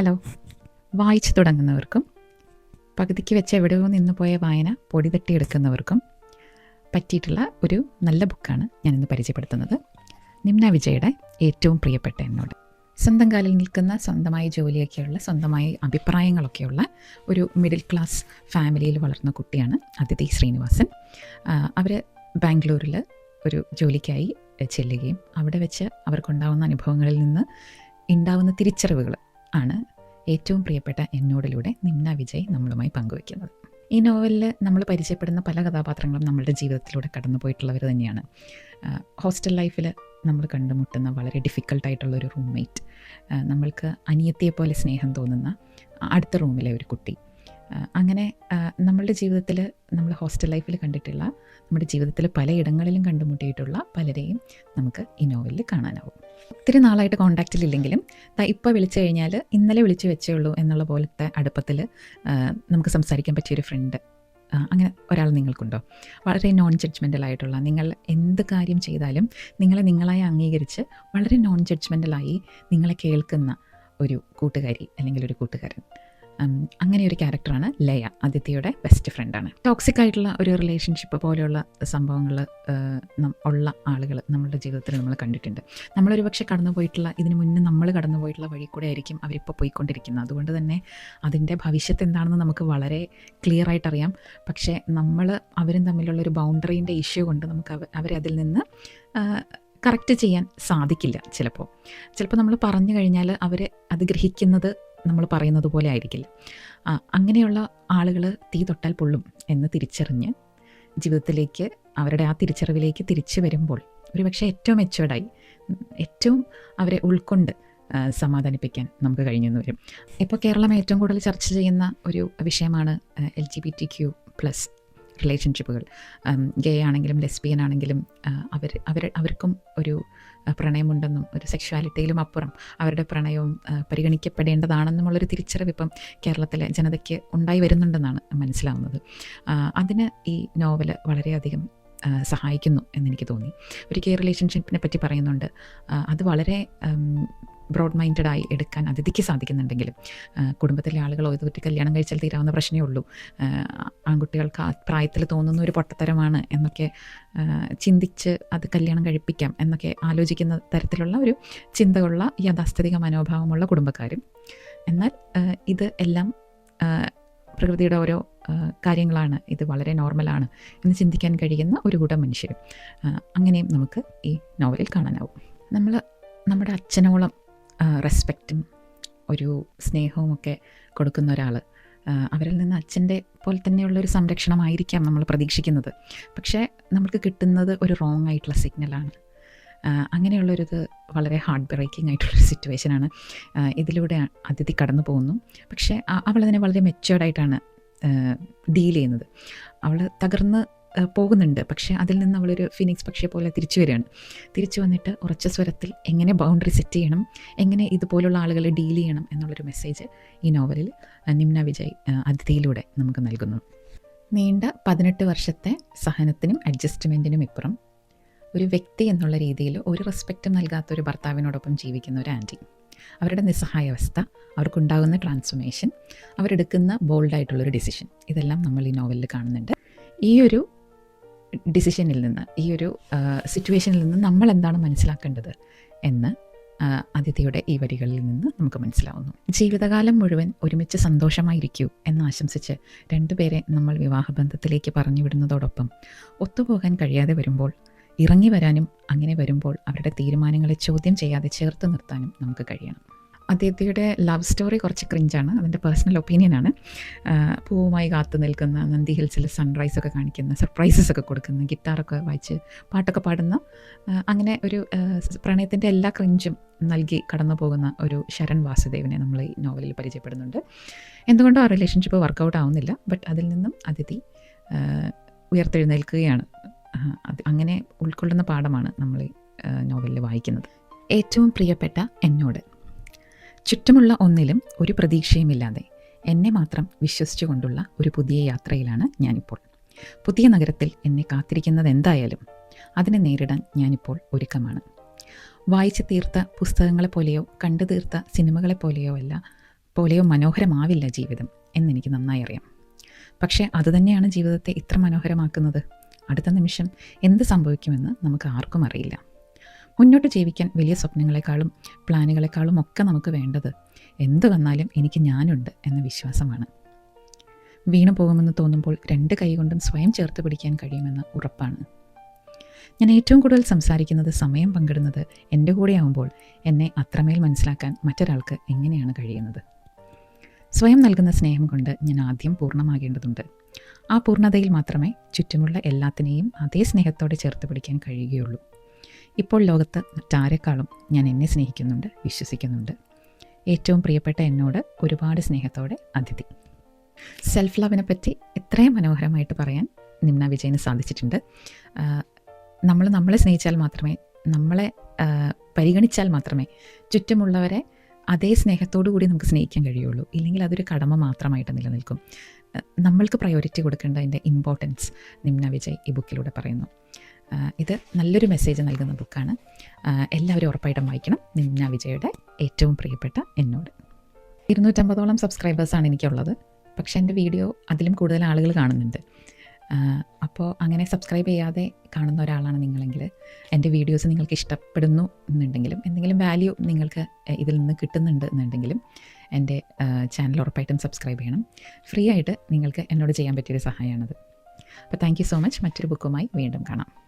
Hello. വായിച്ചു തുടങ്ങുന്നവർക്കും പകുതിക്ക് വെച്ച് എവിടെയോ നിന്ന് പോയ വായന പൊടി തട്ടിയെടുക്കുന്നവർക്കും പറ്റിയിട്ടുള്ള ഒരു നല്ല ബുക്കാണ് ഞാനിന്ന് പരിചയപ്പെടുത്തുന്നത്. നിമ്ന വിജയുടെ ഏറ്റവും പ്രിയപ്പെട്ട എന്നോട്. സ്വന്തം കാലിൽ നിൽക്കുന്ന സ്വന്തമായി ജോലിയൊക്കെയുള്ള സ്വന്തമായി അഭിപ്രായങ്ങളൊക്കെയുള്ള ഒരു മിഡിൽ ക്ലാസ് ഫാമിലിയിൽ വളർന്ന കുട്ടിയാണ് അതിഥി ശ്രീനിവാസൻ. അവർ ബാംഗ്ലൂരിൽ ഒരു ജോലിക്കായി ചെല്ലുകയും അവിടെ വെച്ച് അവർക്കുണ്ടാവുന്ന അനുഭവങ്ങളിൽ നിന്ന് ഉണ്ടാവുന്ന തിരിച്ചറിവുകൾ ആണ് ഏറ്റവും പ്രിയപ്പെട്ട എന്നോടിലൂടെ നിമ്ന വിജയ് നമ്മളുമായി പങ്കുവയ്ക്കുന്നത്. ഈ നോവലിൽ നമ്മൾ പരിചയപ്പെടുന്ന പല കഥാപാത്രങ്ങളും നമ്മളുടെ ജീവിതത്തിലൂടെ കടന്നു പോയിട്ടുള്ളവർ തന്നെയാണ്. ഹോസ്റ്റൽ ലൈഫിൽ നമ്മൾ കണ്ടുമുട്ടുന്ന വളരെ ഡിഫിക്കൽട്ടായിട്ടുള്ള ഒരു റൂംമേറ്റ് നമ്മൾക്ക് അനിയത്തിയെപ്പോലെ സ്നേഹം തോന്നുന്ന അടുത്ത റൂമിലെ ഒരു കുട്ടി അങ്ങനെ നമ്മളുടെ ജീവിതത്തിൽ നമ്മൾ ഹോസ്റ്റൽ ലൈഫിൽ കണ്ടിട്ടുള്ള നമ്മുടെ ജീവിതത്തിൽ പലയിടങ്ങളിലും കണ്ടുമുട്ടിയിട്ടുള്ള പലരെയും നമുക്ക് ഈ നോവലിൽ കാണാനാവും. ഒത്തിരി നാളായിട്ട് കോണ്ടാക്റ്റിലില്ലെങ്കിലും ഇപ്പോൾ വിളിച്ചു കഴിഞ്ഞാൽ ഇന്നലെ വിളിച്ചു വെച്ചേ ഉള്ളൂ എന്നുള്ള പോലത്തെ അടുപ്പത്തിൽ നമുക്ക് സംസാരിക്കാൻ പറ്റിയൊരു ഫ്രണ്ട് അങ്ങനെ ഒരാൾ നിങ്ങൾക്കുണ്ടോ? വളരെ നോൺ ജഡ്ജ്മെന്റലായിട്ടുള്ള നിങ്ങൾ എന്ത് കാര്യം ചെയ്താലും നിങ്ങളെ നിങ്ങളായി അംഗീകരിച്ച് വളരെ നോൺ ജഡ്ജ്മെന്റലായി നിങ്ങളെ കേൾക്കുന്ന ഒരു കൂട്ടുകാരി അല്ലെങ്കിൽ ഒരു കൂട്ടുകാരൻ. അങ്ങനെ ഒരു ക്യാരക്ടറാണ് ലയ ആദിത്യയുടെ ബെസ്റ്റ് ഫ്രണ്ടാണ് ടോക്സിക് ആയിട്ടുള്ള ഒരു റിലേഷൻഷിപ്പ് പോലെയുള്ള സംഭവങ്ങൾ ഉള്ള ആളുകൾ നമ്മുടെ ജീവിതത്തിൽ നമ്മൾ കണ്ടിട്ടുണ്ട്. നമ്മളൊരു പക്ഷേ കടന്നു പോയിട്ടുള്ള ഇതിന് മുന്നേ നമ്മൾ കടന്നു പോയിട്ടുള്ള വഴി കൂടെ ആയിരിക്കും അവരിപ്പോൾ പോയിക്കൊണ്ടിരിക്കുന്നത്. അതുകൊണ്ട് തന്നെ അതിന്റെ ഭവിഷ്യത്ത് എന്താണെന്ന് നമുക്ക് വളരെ ക്ലിയർ ആയിട്ട് അറിയാം. പക്ഷേ നമ്മൾ അവരും തമ്മിലുള്ള ഒരു ബൗണ്ടറീന്റെ ഇഷ്യൂ കൊണ്ട് നമുക്ക് അവരെ അതിൽ നിന്ന് കറക്റ്റ് ചെയ്യാൻ സാധിക്കില്ല ചിലപ്പോൾ ചിലപ്പോൾ നമ്മൾ പറഞ്ഞു കഴിഞ്ഞാൽ അവർ അത് ഗ്രഹിക്കുന്നത് നമ്മൾ പറയുന്നത് പോലെ ആയിരിക്കില്ല. അങ്ങനെയുള്ള ആളുകൾ തീ തൊട്ടാൽ പൊള്ളും എന്ന് തിരിച്ചറിഞ്ഞ് ജീവിതത്തിലേക്ക് അവരുടെ ആ തിരിച്ചറിവിലേക്ക് തിരിച്ചു വരുമ്പോൾ ഒരുപക്ഷെ ഏറ്റവും മെച്ചുവേർഡായി ഏറ്റവും അവരെ ഉൾക്കൊണ്ട് സമാധാനിപ്പിക്കാൻ നമുക്ക് കഴിഞ്ഞെന്ന് വരും. ഇപ്പോൾ കേരളം ഏറ്റവും കൂടുതൽ ചർച്ച ചെയ്യുന്ന ഒരു വിഷയമാണ് L G B T Q plus റിലേഷൻഷിപ്പുകൾ gay ആണെങ്കിലും ലെസ്ബിയൻ ആണെങ്കിലും അവർ അവർ അവർക്കും ഒരു പ്രണയമുണ്ടെന്നും ഒരു സെക്ഷുവാലിറ്റിയിലും അപ്പുറം അവരുടെ പ്രണയവും പരിഗണിക്കപ്പെടേണ്ടതാണെന്നുമുള്ളൊരു തിരിച്ചറിവ് ഇപ്പം കേരളത്തിലെ ജനതയ്ക്ക് ഉണ്ടായി വരുന്നുണ്ടെന്നാണ് മനസ്സിലാവുന്നത്. അതിന് ഈ നോവൽ വളരെയധികം സഹായിക്കുന്നു എന്നെനിക്ക് തോന്നി. ഒരു കെയർ റിലേഷൻഷിപ്പിനെ പറ്റി പറയുന്നുണ്ട്. അത് വളരെ ബ്രോഡ് മൈൻഡഡായി എടുക്കാൻ അതിഥിക്ക് സാധിക്കുന്നുണ്ടെങ്കിലും കുടുംബത്തിലെ ആളുകൾ ഒരു കല്യാണം കഴിച്ചാൽ തീരാവുന്ന പ്രശ്നമേ ഉള്ളൂ. ആൺകുട്ടികൾക്ക് ആ പ്രായത്തിൽ തോന്നുന്ന ഒരു പൊട്ടത്തരമാണ് എന്നൊക്കെ ചിന്തിച്ച് അത് കല്യാണം കഴിപ്പിക്കാം എന്നൊക്കെ ആലോചിക്കുന്ന തരത്തിലുള്ള ഒരു ചിന്തയുള്ള യാഥാസ്ഥിതിക മനോഭാവമുള്ള കുടുംബക്കാരും. എന്നാൽ ഇത് എല്ലാം പ്രകൃതിയുടെ ഓരോ കാര്യങ്ങളാണ്. ഇത് വളരെ നോർമലാണ് എന്ന് ചിന്തിക്കാൻ കഴിയുന്ന ഒരു കൂട്ടം മനുഷ്യരും. അങ്ങനെയും നമുക്ക് ഈ നോവലിൽ കാണാനാവും. നമ്മൾ നമ്മുടെ അച്ഛനോളം റെസ്പെക്റ്റും ഒരു സ്നേഹവും ഒക്കെ കൊടുക്കുന്ന ഒരാൾ അവരിൽ നിന്ന് അച്ഛന്റെ പോലെ തന്നെയുള്ള ഒരു സംരക്ഷണമായിരിക്കാം നമ്മൾ പ്രതീക്ഷിക്കുന്നത്. പക്ഷേ നമുക്ക് കിട്ടുന്നത് ഒരു റോങ് ആയിട്ടുള്ള സിഗ്നലാണ് അങ്ങനെയുള്ളൊരിത് വളരെ ഹാർട്ട് ബ്രേക്കിംഗ് ആയിട്ടുള്ളൊരു സിറ്റുവേഷനാണ് ഇതിലൂടെ അതിഥി കടന്നു പോകുന്നു. പക്ഷേ അവൾ അതിനെ വളരെ മെച്ചുവേർഡായിട്ടാണ് ഡീൽ ചെയ്യുന്നത്. അവൾ തകർന്ന് പോകുന്നുണ്ട്. പക്ഷേ അതിൽ നിന്ന് അവളൊരു ഫിനിക്സ് പക്ഷിയെ പോലെ തിരിച്ചു വരികയാണ്. തിരിച്ചു വന്നിട്ട് ഉറച്ച സ്വരത്തിൽ എങ്ങനെ ബൗണ്ടറി സെറ്റ് ചെയ്യണം എങ്ങനെ ഇതുപോലുള്ള ആളുകളെ ഡീൽ ചെയ്യണം എന്നുള്ളൊരു മെസ്സേജ് ഈ നോവലിൽ നിമ്ന വിജയ് അതിഥിയിലൂടെ നമുക്ക് നൽകുന്നു. നീണ്ട പതിനെട്ട് വർഷത്തെ സഹനത്തിനും അഡ്ജസ്റ്റ്മെന്റിനും ഇപ്പുറം ഒരു വ്യക്തി എന്നുള്ള രീതിയിൽ ഒരു റെസ്പെക്റ്റും നൽകാത്ത ഒരു ഭർത്താവിനോടൊപ്പം ജീവിക്കുന്ന ഒരു ആന്റി. അവരുടെ നിസ്സഹായാവസ്ഥ അവർക്കുണ്ടാകുന്ന ട്രാൻസ്ഫോർമേഷൻ അവരെടുക്കുന്ന ബോൾഡായിട്ടുള്ളൊരു ഡിസിഷൻ ഇതെല്ലാം നമ്മൾ ഈ നോവലിൽ കാണുന്നുണ്ട്. ഈ ഒരു ഡിസിഷനിൽ നിന്ന് ഈ ഒരു സിറ്റുവേഷനിൽ നിന്ന് നമ്മൾ എന്താണ് മനസ്സിലാക്കേണ്ടത് എന്ന് അതിഥിയുടെ ഈ വരികളിൽ നിന്ന് നമുക്ക് മനസ്സിലാവുന്നു. ജീവിതകാലം മുഴുവൻ ഒരുമിച്ച് സന്തോഷമായിരിക്കൂ എന്ന് ആശംസിച്ച് രണ്ടുപേരെ നമ്മൾ വിവാഹബന്ധത്തിലേക്ക് പറഞ്ഞു വിടുന്നതോടൊപ്പം ഒത്തുപോകാൻ കഴിയാതെ വരുമ്പോൾ ഇറങ്ങി വരാനും അങ്ങനെ വരുമ്പോൾ അവരുടെ തീരുമാനങ്ങളെ ചോദ്യം ചെയ്യാതെ ചേർത്ത് നിർത്താനും നമുക്ക് കഴിയണം. അദ്ദേഹത്തിയുടെ ലവ് സ്റ്റോറി കുറച്ച് ക്രിഞ്ചാണ് അതിന്റെ പേഴ്സണൽ ഒപ്പീനിയനാണ് പൂവുമായി കാത്തു നിൽക്കുന്ന നന്ദി ഹിൽസിൽ സൺറൈസൊക്കെ കാണിക്കുന്ന സർപ്രൈസസ് ഒക്കെ കൊടുക്കുന്ന ഗിറ്റാറൊക്കെ വായിച്ച് പാട്ടൊക്കെ പാടുന്ന അങ്ങനെ ഒരു പ്രണയത്തിന്റെ എല്ലാ ക്രിഞ്ചും നൽകി കടന്നു പോകുന്ന ഒരു ശരൺ വാസുദേവിനെ നമ്മൾ ഈ നോവലിൽ പരിചയപ്പെടുന്നുണ്ട്. എന്തുകൊണ്ടും ആ റിലേഷൻഷിപ്പ് വർക്കൗട്ട് ആവുന്നില്ല ബട്ട് അതിൽ നിന്നും അതിഥി ഉയർത്തെഴുന്നേൽക്കുകയാണ്. അങ്ങനെ ഉൾക്കൊള്ളുന്ന പാഠമാണ് നമ്മൾ നോവലിൽ വായിക്കുന്നത്. ഏറ്റവും പ്രിയപ്പെട്ട എന്നോട്. ചുറ്റുമുള്ള ഒന്നിലും ഒരു പ്രതീക്ഷയുമില്ലാതെ എന്നെ മാത്രം വിശ്വസിച്ചുകൊണ്ടുള്ള ഒരു പുതിയ യാത്രയിലാണ് ഞാനിപ്പോൾ. പുതിയ നഗരത്തിൽ എന്നെ കാത്തിരിക്കുന്നത് എന്തായാലും അതിനെ നേരിടാൻ ഞാനിപ്പോൾ ഒരുക്കമാണ്. വായിച്ചു തീർത്ത പുസ്തകങ്ങളെപ്പോലെയോ കണ്ടു തീർത്ത സിനിമകളെപ്പോലെയോ അല്ല പോലെയോ മനോഹരമാവില്ല ജീവിതം എന്നെനിക്ക് നന്നായി അറിയാം. പക്ഷേ അതുതന്നെയാണ് ജീവിതത്തെ ഇത്ര മനോഹരമാക്കുന്നത്. അടുത്ത നിമിഷം എന്ത് സംഭവിക്കുമെന്ന് നമുക്ക് ആർക്കും അറിയില്ല. മുന്നോട്ട് ജീവിക്കാൻ വലിയ സ്വപ്നങ്ങളെക്കാളും പ്ലാനുകളെക്കാളും ഒക്കെ നമുക്ക് വേണ്ടത് എന്ത് വന്നാലും എനിക്ക് ഞാനുണ്ട് എന്ന വിശ്വാസമാണ്. വീണു പോകുമെന്ന് തോന്നുമ്പോൾ രണ്ട് കൈകൊണ്ടും സ്വയം ചേർത്ത് പിടിക്കാൻ കഴിയുമെന്ന് ഉറപ്പാണ്. ഞാൻ ഏറ്റവും കൂടുതൽ സംസാരിക്കുന്നത് സമയം പങ്കിടുന്നത് എന്റെ കൂടെയാവുമ്പോൾ എന്നെ അത്രമേൽ മനസ്സിലാക്കാൻ മറ്റൊരാൾക്ക് എങ്ങനെയാണ് കഴിയുന്നത്? സ്വയം നൽകുന്ന സ്നേഹം കൊണ്ട് ഞാൻ ആദ്യം പൂർണമാകേണ്ടതുണ്ട്. ആ പൂർണതയിൽ മാത്രമേ ചുറ്റുമുള്ള എല്ലാത്തിനെയും അതേ സ്നേഹത്തോടെ ചേർത്ത് പിടിക്കാൻ കഴിയുകയുള്ളൂ. ഇപ്പോൾ ലോകത്ത് മറ്റാരെക്കാളും ഞാൻ എന്നെ സ്നേഹിക്കുന്നുണ്ട് വിശ്വസിക്കുന്നുണ്ട്. ഏറ്റവും പ്രിയപ്പെട്ട എന്നോട് ഒരുപാട് സ്നേഹത്തോടെ അതിഥി. സെൽഫ് ലവിനെ പറ്റി ഇത്രയും മനോഹരമായിട്ട് പറയാൻ നിമ്ന വിജയന് സാധിച്ചിട്ടുണ്ട്. നമ്മൾ നമ്മളെ സ്നേഹിച്ചാൽ മാത്രമേ നമ്മളെ പരിഗണിച്ചാൽ മാത്രമേ ചുറ്റുമുള്ളവരെ അതേ സ്നേഹത്തോടു കൂടി നമുക്ക് സ്നേഹിക്കാൻ കഴിയുള്ളൂ. ഇല്ലെങ്കിൽ അതൊരു കടമ മാത്രമായിട്ട് നിലനിൽക്കും. നമ്മൾക്ക് പ്രയോറിറ്റി കൊടുക്കേണ്ടതിന്റെ ഇമ്പോർട്ടൻസ് നിമ്ന വിജയ് ഈ ബുക്കിലൂടെ പറയുന്നു. ഇത് നല്ലൊരു മെസ്സേജ് നൽകുന്ന ബുക്കാണ് എല്ലാവരും ഉറപ്പായിട്ടും വായിക്കണം. നിമ്ന വിജയുടെ ഏറ്റവും പ്രിയപ്പെട്ട എന്നോട്. ഇരുന്നൂറ്റമ്പതോളം സബ്സ്ക്രൈബേഴ്സാണ് എനിക്കുള്ളത്. പക്ഷേ എന്റെ വീഡിയോ അതിലും കൂടുതൽ ആളുകൾ കാണുന്നുണ്ട്. അപ്പോൾ അങ്ങനെ സബ്സ്ക്രൈബ് ചെയ്യാതെ കാണുന്ന ഒരാളാണ് നിങ്ങളെങ്കിൽ എന്റെ വീഡിയോസ് നിങ്ങൾക്ക് ഇഷ്ടപ്പെടുന്നു എന്നുണ്ടെങ്കിലും എന്തെങ്കിലും വാല്യൂ നിങ്ങൾക്ക് ഇതിൽ നിന്ന് കിട്ടുന്നുണ്ട് എന്നുണ്ടെങ്കിലും എന്റെ ചാനൽ ഉറപ്പായിട്ടും സബ്സ്ക്രൈബ് ചെയ്യണം. ഫ്രീ ആയിട്ട് നിങ്ങൾക്ക് എന്നോട് ചെയ്യാൻ പറ്റിയൊരു സഹായമാണത്. അപ്പോൾ താങ്ക് സോ മച്ച് മറ്റൊരു ബുക്കുമായി വീണ്ടും കാണാം.